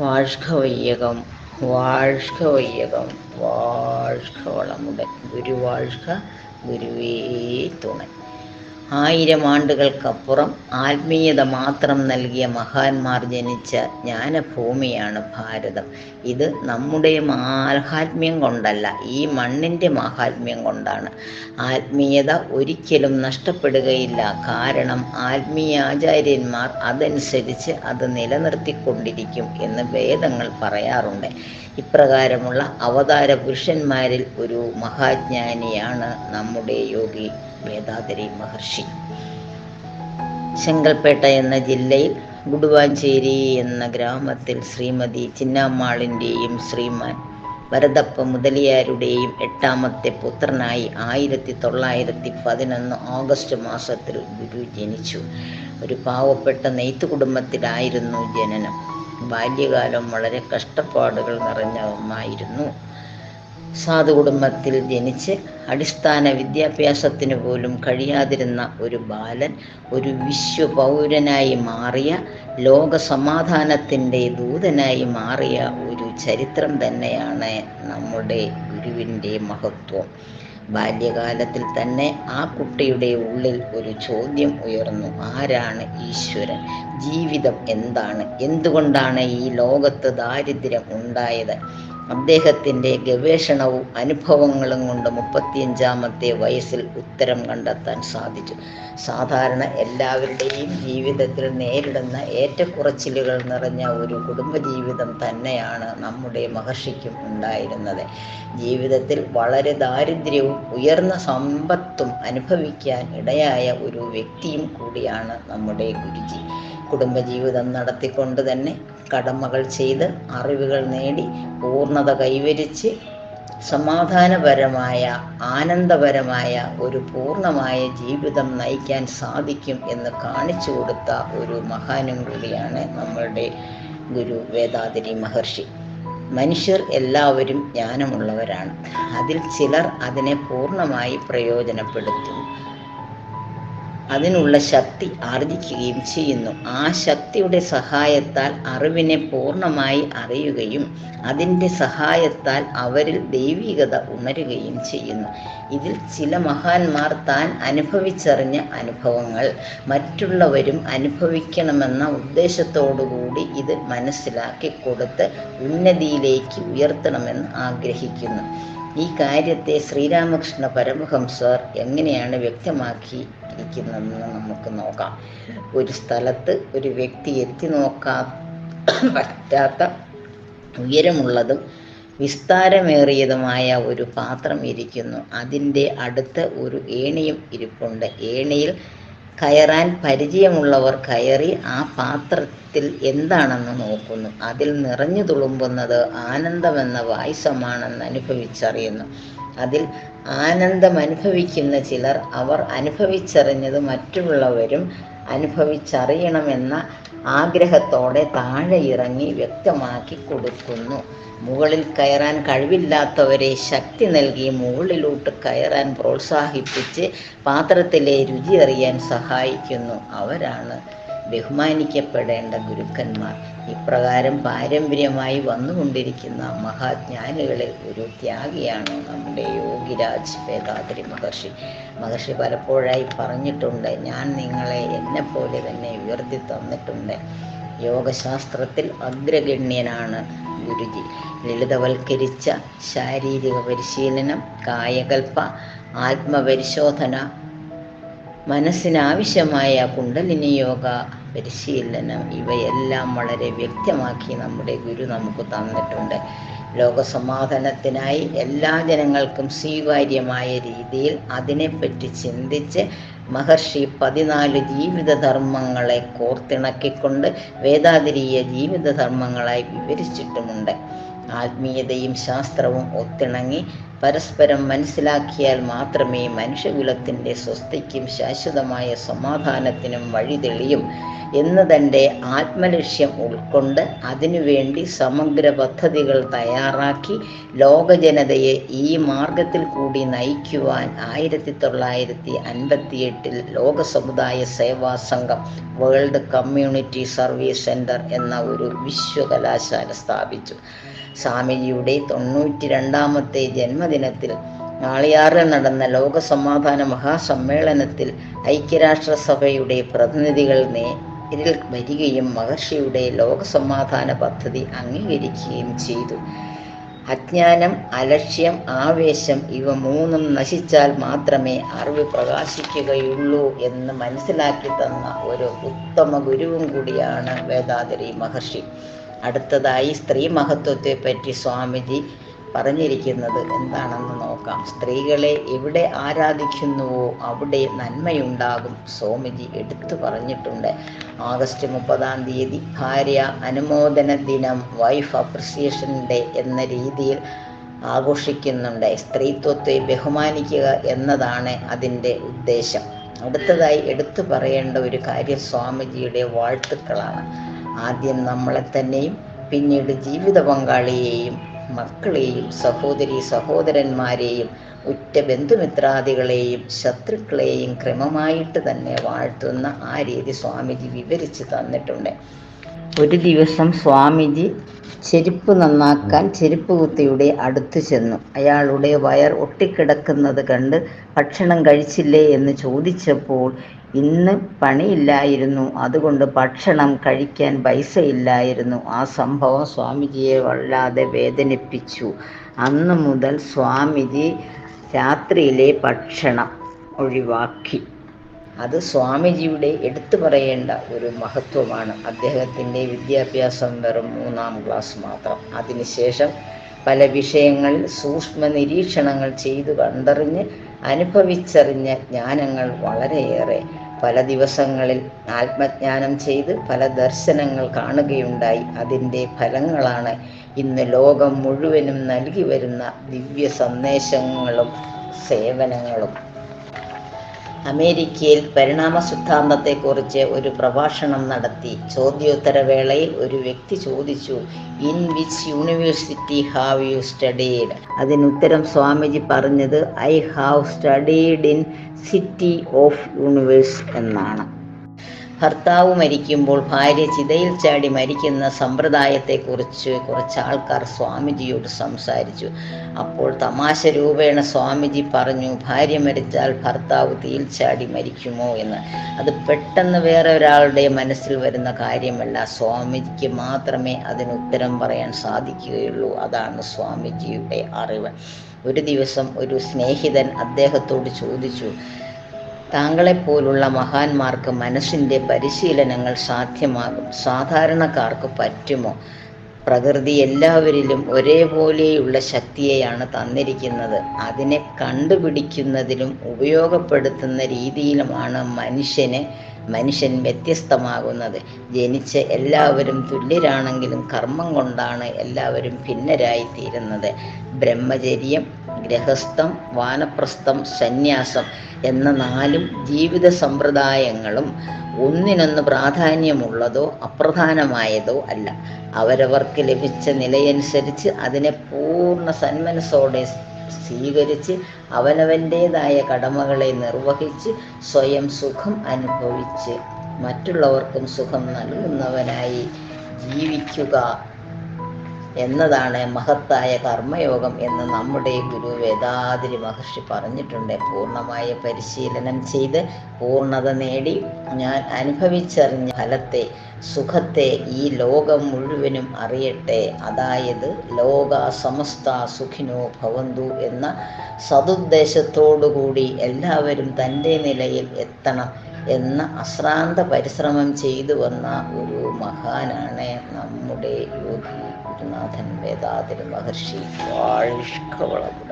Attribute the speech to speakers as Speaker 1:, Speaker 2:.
Speaker 1: വാർഷിക വയ്യകം വാർഷിക വയ്യകം വാർഷിക വളമുടൻ ഗുരുവാർഷിക ഗുരുവേ തുണൻ ആയിരം ആണ്ടുകൾക്കപ്പുറം ആത്മീയത മാത്രം നൽകിയ മഹാന്മാർ ജനിച്ച ജ്ഞാനഭൂമിയാണ് ഭാരതം. ഇത് നമ്മുടെ മാഹാത്മ്യം കൊണ്ടല്ല ഈ മണ്ണിന്റെ മാഹാത്മ്യം കൊണ്ടാണ്. ആത്മീയത ഒരിക്കലും നഷ്ടപ്പെടുകയില്ല. കാരണം ആത്മീയ ആചാര്യന്മാർ അതനുസരിച്ച് അത് നിലനിർത്തിക്കൊണ്ടിരിക്കും എന്ന് വേദങ്ങൾ പറയാറുണ്ട്. ഇപ്രകാരമുള്ള അവതാര പുരുഷന്മാരിൽ ഒരു മഹാജ്ഞാനിയാണ് നമ്മുടെ യോഗി. വേദാതിരി മഹർഷി. ചെങ്കൽപ്പേട്ട എന്ന ജില്ലയിൽ ഗുഡുവാഞ്ചേരി എന്ന ഗ്രാമത്തിൽ ശ്രീമതി ചിന്നാമ്മാളിന്റെയും ശ്രീമാൻ ഭരതപ്പ മുതലിയാരുടെയും എട്ടാമത്തെ പുത്രനായി ആയിരത്തി തൊള്ളായിരത്തി പതിനൊന്ന് ഓഗസ്റ്റ് മാസത്തിൽ ഗുരു ജനിച്ചു. ഒരു പാവപ്പെട്ട നെയ്ത്ത് കുടുംബത്തിലായിരുന്നു ജനനം. ബാല്യകാലം വളരെ കഷ്ടപ്പാടുകൾ നിറഞ്ഞ ഒന്നായിരുന്നു. സാധു കുടുംബത്തിൽ ജനിച്ച് അടിസ്ഥാന വിദ്യാഭ്യാസത്തിന് പോലും കഴിയാതിരുന്ന ഒരു ബാലൻ ഒരു വിശ്വ പൗരനായി മാറിയ ലോക സമാധാനത്തിന്റെ ദൂതനായി മാറിയ ഒരു ചരിത്രം തന്നെയാണ് നമ്മുടെ ഗുരുവിന്റെ മഹത്വം. ബാല്യകാലത്തിൽ തന്നെ ആ കുട്ടിയുടെ ഉള്ളിൽ ഒരു ചോദ്യം ഉയർന്നു. ആരാണ് ഈശ്വരൻ? ജീവിതം എന്താണ്? എന്തുകൊണ്ടാണ് ഈ ലോകത്ത് ദാരിദ്ര്യം ഉണ്ടായത്? അദ്ദേഹത്തിന്റെ ഗവേഷണവും അനുഭവങ്ങളും കൊണ്ട് മുപ്പത്തിയഞ്ചാമത്തെ വയസ്സിൽ ഉത്തരം കണ്ടെത്താൻ സാധിച്ചു. സാധാരണ എല്ലാവരുടെയും ജീവിതത്തിൽ നേരിടുന്ന ഏറ്റക്കുറച്ചിലുകൾ നിറഞ്ഞ ഒരു കുടുംബജീവിതം തന്നെയാണ് നമ്മുടെ മഹർഷിക്കും ഉണ്ടായിരുന്നത്. ജീവിതത്തിൽ വളരെ ദാരിദ്ര്യവും ഉയർന്ന സമ്പത്തും അനുഭവിക്കാൻ ഇടയായ ഒരു വ്യക്തിയും കൂടിയാണ് നമ്മുടെ ഗുരുജി. കുടുംബജീവിതം നടത്തിക്കൊണ്ട് തന്നെ കടമകൾ ചെയ്ത് അറിവുകൾ നേടി പൂർണത കൈവരിച്ച് സമാധാനപരമായ ആനന്ദപരമായ ഒരു പൂർണമായ ജീവിതം നയിക്കാൻ സാധിക്കും എന്ന് കാണിച്ചു കൊടുത്ത ഒരു മഹാനും കൂടിയാണ് നമ്മളുടെ ഗുരു വേദാതിരി മഹർഷി. മനുഷ്യർ എല്ലാവരും ജ്ഞാനമുള്ളവരാണ്. അതിൽ ചിലർ അതിനെ പൂർണമായി പ്രയോജനപ്പെടുത്തുന്നു അതിനുള്ള ശക്തി ആർജിക്കുകയും ചെയ്യുന്നു. ആ ശക്തിയുടെ സഹായത്താൽ അറിവിനെ പൂർണമായി അറിയുകയും അതിന്റെ സഹായത്താൽ അവരിൽ ദൈവികത ഉണരുകയും ചെയ്യുന്നു. ഇതിൽ ചില മഹാന്മാർ താൻ അനുഭവിച്ചറിഞ്ഞ അനുഭവങ്ങൾ മറ്റുള്ളവരും അനുഭവിക്കണമെന്ന ഉദ്ദേശത്തോടുകൂടി ഇത് മനസ്സിലാക്കി കൊടുത്ത് ഉന്നതിയിലേക്ക് ഉയർത്തണമെന്ന് ആഗ്രഹിക്കുന്നു. ഈ കാര്യത്തെ ശ്രീരാമകൃഷ്ണ പരമഹംസർ എങ്ങനെയാണ് വ്യക്തമാക്കി ഇരിക്കുന്നതെന്ന് നമുക്ക് നോക്കാം. ഒരു സ്ഥലത്ത് ഒരു വ്യക്തി എത്തി നോക്കാൻ പറ്റാത്ത ഉയരമുള്ളതും വിസ്താരമേറിയതുമായ ഒരു പാത്രം ഇരിക്കുന്നു. അതിന്റെ അടുത്ത് ഒരു ഏണിയും ഇരിപ്പുണ്ട്. ഏണിയിൽ കയറാൻ പരിചയമുള്ളവർ കയറി ആ പാത്രത്തിൽ എന്താണെന്ന് നോക്കുന്നു. അതിൽ നിറഞ്ഞു തുളുമ്പുന്നത് ആനന്ദമെന്ന വായുസമാണെന്ന് അനുഭവിച്ചറിയുന്നു. അതിൽ ആനന്ദം അനുഭവിക്കുന്ന ചിലർ അവർ അനുഭവിച്ചറിഞ്ഞത് മറ്റുള്ളവരും അനുഭവിച്ചറിയണമെന്ന ആഗ്രഹത്തോടെ താഴെ ഇറങ്ങി വ്യക്തമാക്കി കൊടുക്കുന്നു. മുകളിൽ കയറാൻ കഴിവില്ലാത്തവരെ ശക്തി നൽകി മുകളിലോട്ട് കയറാൻ പ്രോത്സാഹിപ്പിച്ച് പാത്രത്തിലെ രുചി അറിയാൻ സഹായിക്കുന്നു. അവരാണ് ബഹുമാനിക്കപ്പെടേണ്ട ഗുരുക്കന്മാർ. ഇപ്രകാരം പാരമ്പര്യമായി വന്നുകൊണ്ടിരിക്കുന്ന മഹാജ്ഞാനികളിൽ ഒരു ത്യാഗിയാണ് നമ്മുടെ യോഗിരാജ് വേദാദ്രി മഹർഷി. മഹർഷി പലപ്പോഴായി പറഞ്ഞിട്ടുണ്ട് ഞാൻ നിങ്ങളെ എന്നെപ്പോലെ തന്നെ ഉയർത്തി തന്നിട്ടുണ്ട്. യോഗശാസ്ത്രത്തിൽ അഗ്രഗണ്യനാണ് ഗുരുജി. ലളിതവൽക്കരിച്ച ശാരീരിക പരിശീലനം കായകൽപ്പ ആത്മപരിശോധന മനസ്സിനാവശ്യമായ കുണ്ടലിനി യോഗ പരിശീലനം ഇവയെല്ലാം വളരെ വ്യക്തമാക്കി നമ്മുടെ ഗുരു നമുക്ക് തന്നിട്ടുണ്ട്. ലോകസമാധാനത്തിനായി എല്ലാ ജനങ്ങൾക്കും സ്വീകാര്യമായ രീതിയിൽ അതിനെപ്പറ്റി ചിന്തിച്ച് മഹർഷി പതിനാല് ജീവിതധർമ്മങ്ങളെ കോർത്തിണക്കിക്കൊണ്ട് വേദാതിരീയ ജീവിതധർമ്മങ്ങളായി വിവരിച്ചിട്ടുമുണ്ട്. ആത്മീയതയും ശാസ്ത്രവും ഒത്തിണങ്ങി പരസ്പരം മനസ്സിലാക്കിയാൽ മാത്രമേ മനുഷ്യകുലത്തിന്റെ സ്വസ്ഥയ്ക്കും ശാശ്വതമായ സമാധാനത്തിനും വഴി തെളിയും എന്ന് തന്റെ ആത്മലക്ഷ്യം ഉൾക്കൊണ്ട് അതിനുവേണ്ടി സമഗ്ര പദ്ധതികൾ തയ്യാറാക്കി ലോകജനതയെ ഈ മാർഗത്തിൽ കൂടി നയിക്കുവാൻ ആയിരത്തി തൊള്ളായിരത്തി അൻപത്തിയെട്ടിൽ ലോക സമുദായ സേവാ സംഘം വേൾഡ് കമ്മ്യൂണിറ്റി സർവീസ് സെന്റർ എന്ന ഒരു വിശ്വകലാശാല സ്ഥാപിച്ചു. സ്വാമിജിയുടെ തൊണ്ണൂറ്റി രണ്ടാമത്തെ ജന്മദിനത്തിൽ നാളിയാറിൽ നടന്ന ലോക സമാധാന മഹാസമ്മേളനത്തിൽ ഐക്യരാഷ്ട്രസഭയുടെ പ്രതിനിധികൾ നേരിൽ വരികയും മഹർഷിയുടെ ലോകസമാധാന പദ്ധതി അംഗീകരിക്കുകയും ചെയ്തു. അജ്ഞാനം അലക്ഷ്യം ആവേശം ഇവ മൂന്നും നശിച്ചാൽ മാത്രമേ അറിവ് പ്രകാശിക്കുകയുള്ളൂ എന്ന് മനസ്സിലാക്കി തന്ന ഒരു ഉത്തമ ഗുരുവും കൂടിയാണ് വേദാതിരി മഹർഷി. അടുത്തതായി സ്ത്രീ മഹത്വത്തെ പറ്റി സ്വാമിജി പറഞ്ഞിരിക്കുന്നത് എന്താണെന്ന് നോക്കാം. സ്ത്രീകളെ എവിടെ ആരാധിക്കുന്നുവോ അവിടെ നന്മയുണ്ടാകും സ്വാമിജി എടുത്തു പറഞ്ഞിട്ടുണ്ട്. ആഗസ്റ്റ് മുപ്പതാം തീയതി ഭാര്യ അനുമോദന ദിനം വൈഫ് അപ്രിസിയേഷൻ ഡേ എന്ന രീതിയിൽ ആഘോഷിക്കുന്നുണ്ട്. സ്ത്രീത്വത്തെ ബഹുമാനിക്കുക എന്നതാണ് അതിന്റെ ഉദ്ദേശം. അടുത്തതായി എടുത്തു പറയേണ്ട ഒരു കാര്യം സ്വാമിജിയുടെ വാഴ്ത്തുക്കളാണ്. ആദ്യം നമ്മളെ തന്നെയും പിന്നീട് ജീവിത പങ്കാളിയെയും മക്കളെയും സഹോദരി സഹോദരന്മാരെയും ഉറ്റ ബന്ധുമിത്രാദികളെയും ശത്രുക്കളെയും ക്രമമായിട്ട് തന്നെ വാഴ്ത്തുന്ന ആ രീതി സ്വാമിജി വിവരിച്ച് തന്നിട്ടുണ്ട്. ഒരു ദിവസം സ്വാമിജി ചെരുപ്പ് നന്നാക്കാൻ ചെരുപ്പ് കുത്തിയുടെ അടുത്ത് ചെന്നു. അയാളുടെ വയർ ഒട്ടിക്കിടക്കുന്നത് കണ്ട് ഭക്ഷണം കഴിച്ചില്ലേ എന്ന് ചോദിച്ചപ്പോൾ ഇന്ന് പണിയില്ലായിരുന്നു. അതുകൊണ്ട് ഭക്ഷണം കഴിക്കാൻ പൈസ ഇല്ലായിരുന്നു ആ സംഭവം സ്വാമിജിയെ വല്ലാതെ വേദനിപ്പിച്ചു. അന്ന് മുതൽ സ്വാമിജി രാത്രിയിലെ ഭക്ഷണം ഒഴിവാക്കി. അത് സ്വാമിജിയുടെ എടുത്തു പറയേണ്ട ഒരു മഹത്വമാണ്. അദ്ദേഹത്തിന്റെ വിദ്യാഭ്യാസം വെറും മൂന്നാം ക്ലാസ് മാത്രം. അതിനുശേഷം പല വിഷയങ്ങൾ സൂക്ഷ്മ നിരീക്ഷണങ്ങൾ ചെയ്തു കണ്ടറിഞ്ഞ് അനുഭവിച്ചറിഞ്ഞ ജ്ഞാനങ്ങൾ വളരെയേറെ പല ദിവസങ്ങളിൽ ആത്മജ്ഞാനം ചെയ്ത് പല ദർശനങ്ങൾ കാണുകയുണ്ടായി. അതിന്റെ ഫലങ്ങളാണ് ഇന്ന് ലോകം മുഴുവനും നൽകി വരുന്ന ദിവ്യ സന്ദേശങ്ങളും സേവനങ്ങളും. അമേരിക്കയിൽ പരിണാമ സിദ്ധാന്തത്തെക്കുറിച്ച് ഒരു പ്രഭാഷണം നടത്തി. ചോദ്യോത്തരവേളയിൽ ഒരു വ്യക്തി ചോദിച്ചു in which university have you studied അതിനുത്തരം Swamiji പറഞ്ഞത് I have studied in city of universe എന്നാണ്. ഭർത്താവ് മരിക്കുമ്പോൾ ഭാര്യ ചിതയിൽ ചാടി മരിക്കുന്ന സമ്പ്രദായത്തെക്കുറിച്ച് കുറച്ച് ആൾക്കാർ സ്വാമിജിയോട് സംസാരിച്ചു. അപ്പോൾ തമാശ രൂപേണ സ്വാമിജി പറഞ്ഞു ഭാര്യ മരിച്ചാൽ ഭർത്താവ് തീയിൽ ചാടി മരിക്കുമോ? എന്ന്. അത് പെട്ടെന്ന് വേറെ ഒരാളുടെ മനസ്സിൽ വരുന്ന കാര്യമല്ല. സ്വാമിജിക്ക് മാത്രമേ അതിന് ഉത്തരം പറയാൻ സാധിക്കുകയുള്ളൂ. അതാണ് സ്വാമിജിയുടെ അറിവ്. ഒരു ദിവസം ഒരു സ്നേഹിതൻ അദ്ദേഹത്തോട് ചോദിച്ചു താങ്കളെപ്പോലുള്ള മഹാന്മാർക്ക് മനസ്സിന്റെ പരിശീലനങ്ങൾ സാധ്യമാകും. സാധാരണക്കാർക്ക് പറ്റുമോ? പ്രകൃതി എല്ലാവരിലും ഒരേപോലെയുള്ള ശക്തിയെയാണ് തന്നിരിക്കുന്നത്. അതിനെ കണ്ടുപിടിക്കുന്നതിലും ഉപയോഗപ്പെടുത്തുന്ന രീതിയിലുമാണ് മനുഷ്യന് മനുഷ്യൻ വ്യത്യസ്തമാകുന്നത്. ജനിച്ച് എല്ലാവരും തുല്യരാണെങ്കിലും കർമ്മം കൊണ്ടാണ് എല്ലാവരും ഭിന്നരായി തീരുന്നത് ബ്രഹ്മചര്യം ഗ്രഹസ്ഥം വാനപ്രസ്ഥം സന്യാസം എന്ന നാലും ജീവിത സമ്പ്രദായങ്ങളും ഒന്നിനൊന്ന് പ്രാധാന്യമുള്ളതോ അപ്രധാനമായതോ അല്ല. അവരവർക്ക് ലഭിച്ച നിലയനുസരിച്ച് അതിനെ പൂർണ സന്മനസ്സോടെ സ്വീകരിച്ച് അവനവന്റേതായ കടമകളെ നിർവഹിച്ച് സ്വയം സുഖം അനുഭവിച്ച് മറ്റുള്ളവർക്കും സുഖം നൽകുന്നവനായി ജീവിക്കുക. എന്നതാണ് മഹത്തായ കർമ്മയോഗം എന്ന് നമ്മുടെ ഗുരു വേദാതിരി മഹർഷി പറഞ്ഞിട്ടുണ്ട്. പൂർണമായ പരിശീലനം ചെയ്ത് പൂർണത നേടി ഞാൻ അനുഭവിച്ചറിഞ്ഞ ഫലത്തെ സുഖത്തെ ഈ ലോകം മുഴുവനും അറിയട്ടെ. അതായത് ലോക സമസ്ത സുഖിനോ ഭവന്തു എന്ന സതുദ്ദേശത്തോടുകൂടി എല്ലാവരും തന്റെ നിലയിൽ എത്തണം. എന്ന അശ്രാന്ത പരിശ്രമം ചെയ്തു വന്ന ഒരു മഹാനാണ് നമ്മുടെ യോഗി ഗുരുനാഥൻ വേദാതിരി മഹർഷി വാഴ്ക വളർന്നു